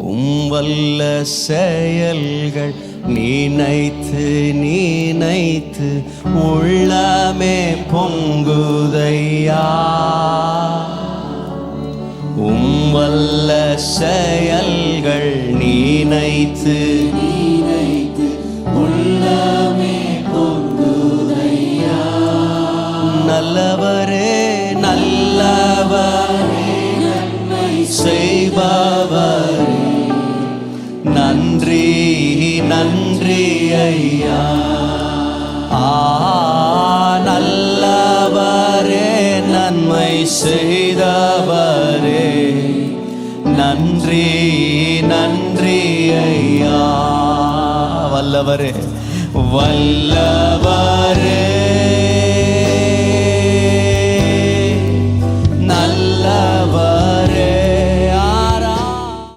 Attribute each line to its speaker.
Speaker 1: உம் வல்ல செயல்கள் நினைத்து நினைத்து உள்ளமே பொங்குதையா? உம் வல்ல செயல்கள் நினைத்து நினைத்து உள்ளமே பொங்குதையா? நல்லவரே நல்லவரே செய்பவரே. நன்றி நன்றி ஐயா. ஆ நல்லவரே நன்மை செய்தவரே. நன்றி நன்றி ஐயா. வல்லவரே வல்ல